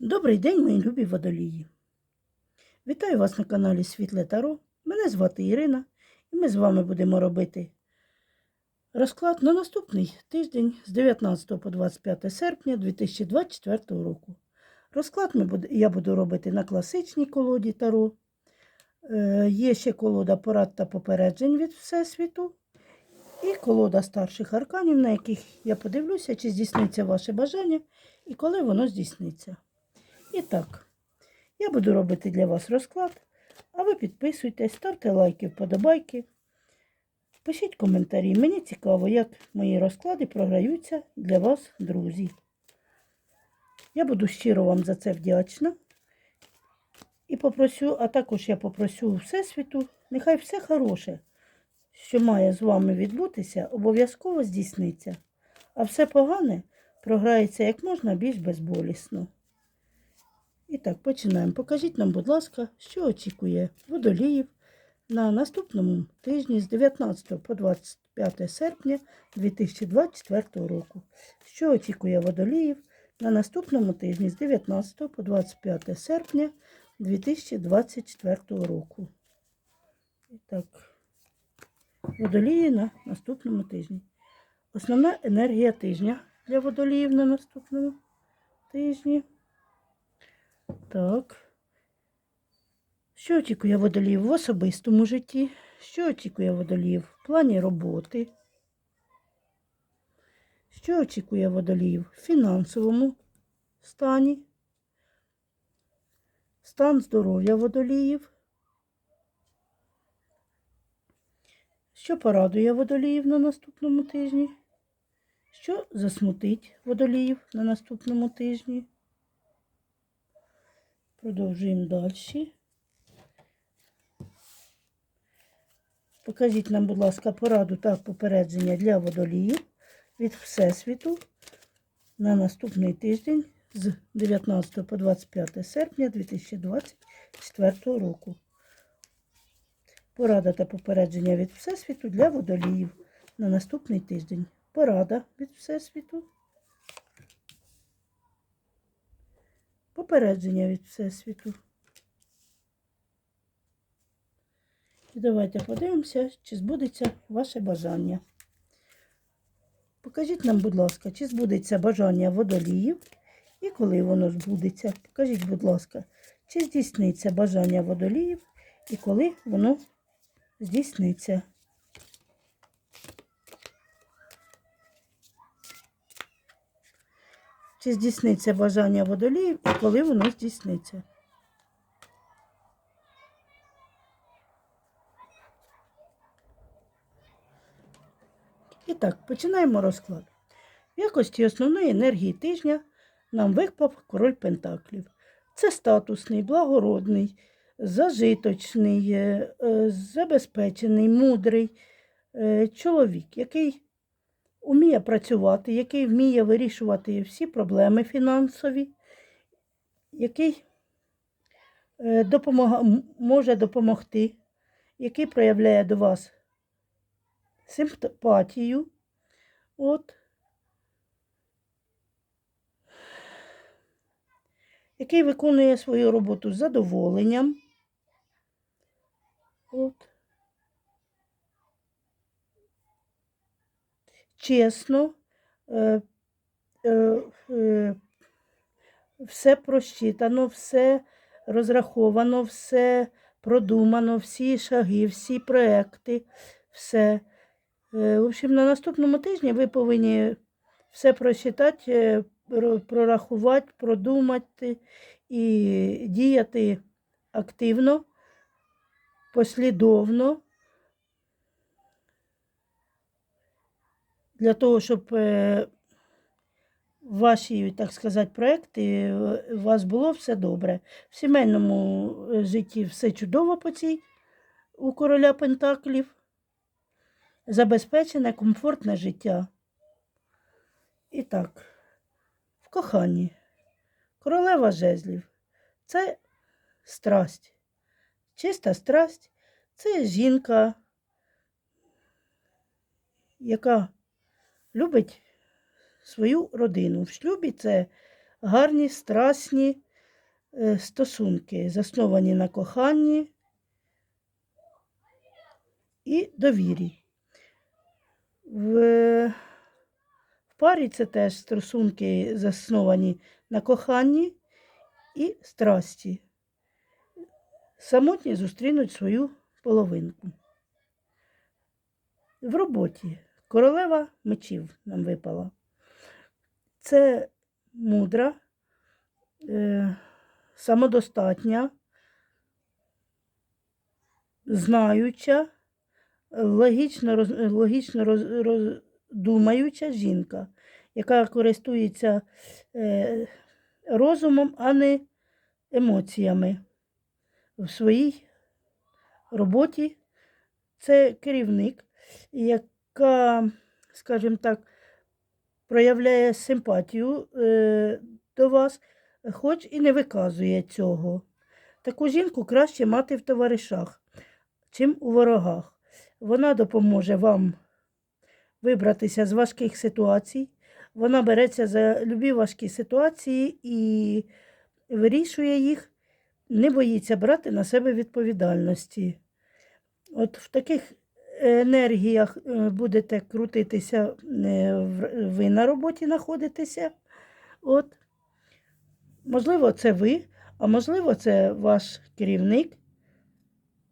Добрий день, мої любі водолії. Вітаю вас на каналі Світле Таро. Мене звати Ірина, і ми з вами будемо робити розклад на наступний тиждень з 19 по 25 серпня 2024 року. Розклад я буду робити на класичній колоді Таро. Е, є ще колода порад та попереджень від Всесвіту. І колода старших арканів, на яких я подивлюся, чи здійсниться ваше бажання і коли воно здійсниться. І так, я буду робити для вас розклад, а ви підписуйтесь, ставте лайки, вподобайки, пишіть коментарі. Мені цікаво, як мої розклади програються для вас, друзі. Я буду щиро вам за це вдячна. І попросю, а також я попросю Всесвіту, нехай все хороше, що має з вами відбутися, обов'язково здійсниться, а все погане програється як можна більш безболісно. І так, починаємо. Покажіть нам, будь ласка, що очікує водоліїв на наступному тижні з 19 по 25 серпня 2024 року. Що очікує водоліїв на наступному тижні з 19 по 25 серпня 2024 року. І так, водолії на наступному тижні. Основна енергія тижня для водоліїв на наступному тижні. Так. Що очікує водолів в особистому житті? Що очікує водолів в плані роботи? Що очікує водолів в фінансовому стані? Стан здоров'я водоліїв? Що порадує водоліїв на наступному тижні? Що засмутить водоліїв на наступному тижні? Продовжуємо далі. Покажіть нам, будь ласка, пораду та попередження для водоліїв від Всесвіту на наступний тиждень з 19 по 25 серпня 2024 року. Порада та попередження від Всесвіту для водоліїв на наступний тиждень. Порада від Всесвіту. Попередження від Всесвіту. І давайте подивимося, чи збудеться ваше бажання. Покажіть нам, будь ласка, чи збудеться бажання водоліїв і коли воно збудеться. Покажіть, будь ласка, чи здійсниться бажання водоліїв і коли воно здійсниться. Чи здійсниться бажання водоліїв і коли воно здійсниться. І так, починаємо розклад. В якості основної енергії тижня нам випав король Пентаклів. Це статусний, благородний, зажиточний, е, е, забезпечений, мудрий е, чоловік, який вміє працювати, який вміє вирішувати всі проблеми фінансові, який е, допомога, може допомогти, який проявляє до вас симпатію. От. Який виконує свою роботу з задоволенням. От. Чесно, е, е, е, все просчитано, все розраховано, все продумано, всі шаги, всі проекти, все. Е, В общем, на наступному тижні ви повинні все просчитати, е, прорахувати, продумати і діяти активно, послідовно, для того, щоб е, ваші, так сказати, проекти е, у вас було все добре. В сімейному е, житті все чудово по цій у короля Пентаклів забезпечене комфортне життя. І так, в коханні. Королева жезлів це страсть. Чиста страсть це жінка, яка любить свою родину. В шлюбі це гарні, страсні, е, стосунки, засновані на коханні і довірі. В, в парі це теж стосунки засновані на коханні і страсті. Самотні зустрінуть свою половинку. В роботі королева мечів нам випала. Це мудра, е, самодостатня, знаюча, логічно, роз, логічно роз, роздумаюча жінка, яка користується е, розумом, а не емоціями в своїй роботі. Це керівник, яка, скажімо так, проявляє симпатію е, до вас, хоч і не виказує цього. Таку жінку краще мати в товаришах, чим у ворогах. Вона допоможе вам вибратися з важких ситуацій. Вона береться за любі важкі ситуації і вирішує їх, не боїться брати на себе відповідальності. От в таких енергіях е, будете крутитися, е, ви на роботі знаходитеся. От. Можливо, це ви, а можливо, це ваш керівник.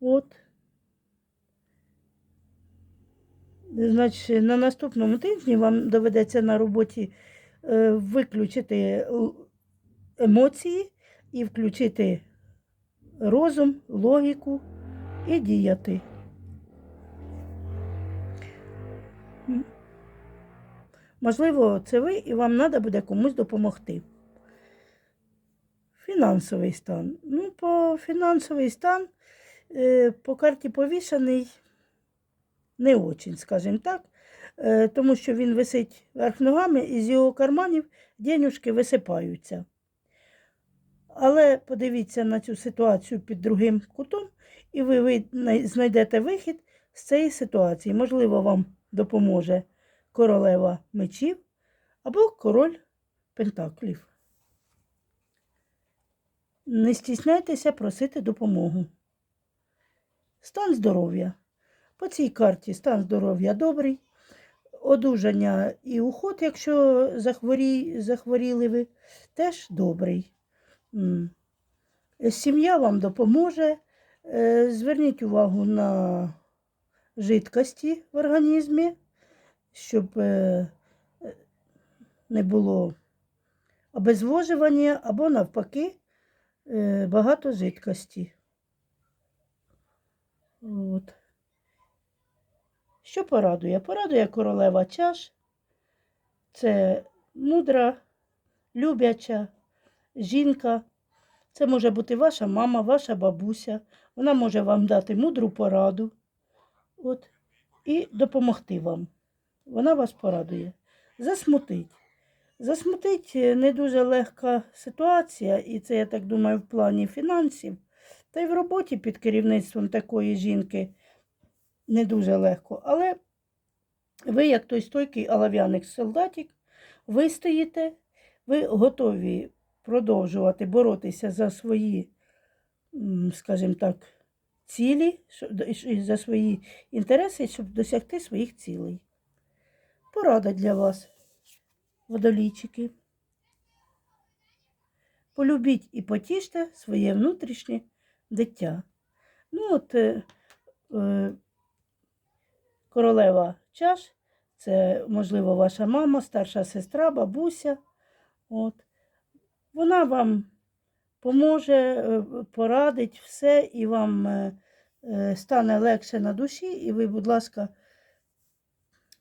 От. Значить, на наступному тижні вам доведеться на роботі е, виключити емоції і включити розум, логіку і діяти. Можливо, це ви і вам треба буде комусь допомогти. Фінансовий стан. Ну, по фінансовий стан е, по карті повішаний не очень, скажімо так, е, тому що він висить верх ногами і з його карманів денюжки висипаються. Але подивіться на цю ситуацію під другим кутом, і ви, ви знайдете вихід з цієї ситуації. Можливо, вам допоможе королева мечів або король пентаклів. Не стісняйтеся просити допомогу. Стан здоров'я. По цій карті стан здоров'я добрий, одужання і уход, якщо захворі, захворіли ви, теж добрий. Сім'я вам допоможе. Е, Зверніть увагу на жидкості в організмі, щоб е, не було обезвожування або навпаки е, багато жидкості. От. Що порадує? Порадує королева чаш. Це мудра, любляча жінка. Це може бути ваша мама, ваша бабуся. Вона може вам дати мудру пораду от, і допомогти вам. Вона вас порадує. Засмутить. Засмутить е, не дуже легка ситуація, і це, я так думаю, в плані фінансів. Та й в роботі під керівництвом такої жінки не дуже легко. Але ви, як той стойкий олов'яник солдатик, ви стоїте, ви готові продовжувати боротися за свої, скажімо так, цілі, за свої інтереси, щоб досягти своїх цілей. Порада для вас, водолійчики. Полюбіть і потіште своє внутрішнє дитя. Ну, от е, е, королева чаш, це, можливо, ваша мама, старша сестра, бабуся. От. Вона вам поможе, е, порадить все, і вам е, е, стане легше на душі, і ви, будь ласка,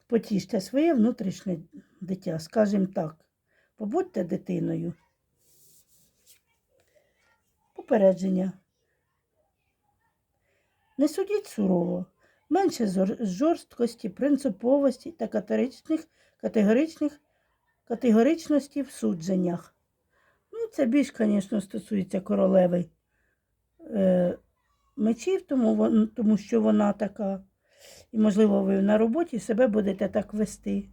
потіште своє внутрішнє дитя, скажімо так. Побудьте дитиною. Попередження. Не судіть сурово, менше жорсткості, принциповості та категоричних, категоричних, категоричності в судженнях. Ну, це більш, звісно, стосується королеви е, мечів, тому, тому що вона така. І, можливо, ви на роботі себе будете так вести.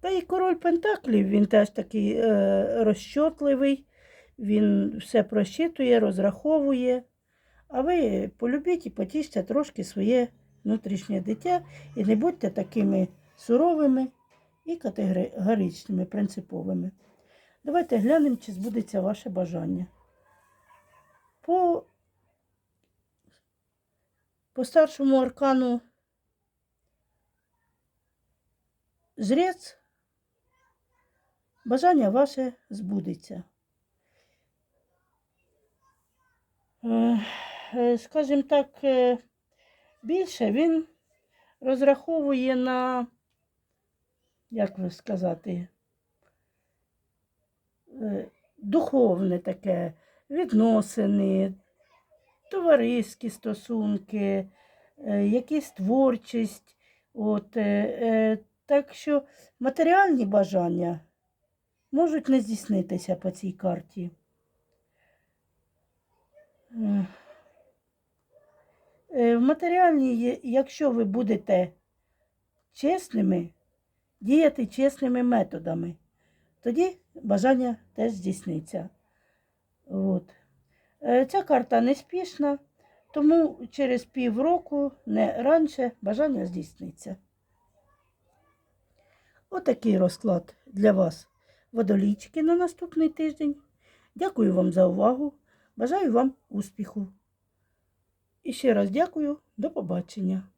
Та й король Пентаклів, він теж такий е, розчотливий, він все просчитує, розраховує. А ви полюбіть і потіште трошки своє внутрішнє дитя і не будьте такими суровими і категоричними, принциповими. Давайте глянемо, чи збудеться ваше бажання. По, по старшому аркану зрець бажання ваше збудеться. Е, е, Скажімо так, е, більше він розраховує на, як ви сказати, духовне таке, відносини, товариські стосунки, е, якісь творчість. От, е, е, так що матеріальні бажання можуть не здійснитися по цій карті. Е, е, В матеріальній, якщо ви будете чесними, діяти чесними методами, тоді бажання теж здійсниться. От. Е, Ця карта неспішна, тому через півроку, не раніше, бажання здійсниться. Отакий розклад для вас водолічки на наступний тиждень. Дякую вам за увагу. Бажаю вам успіху. І ще раз дякую. До побачення.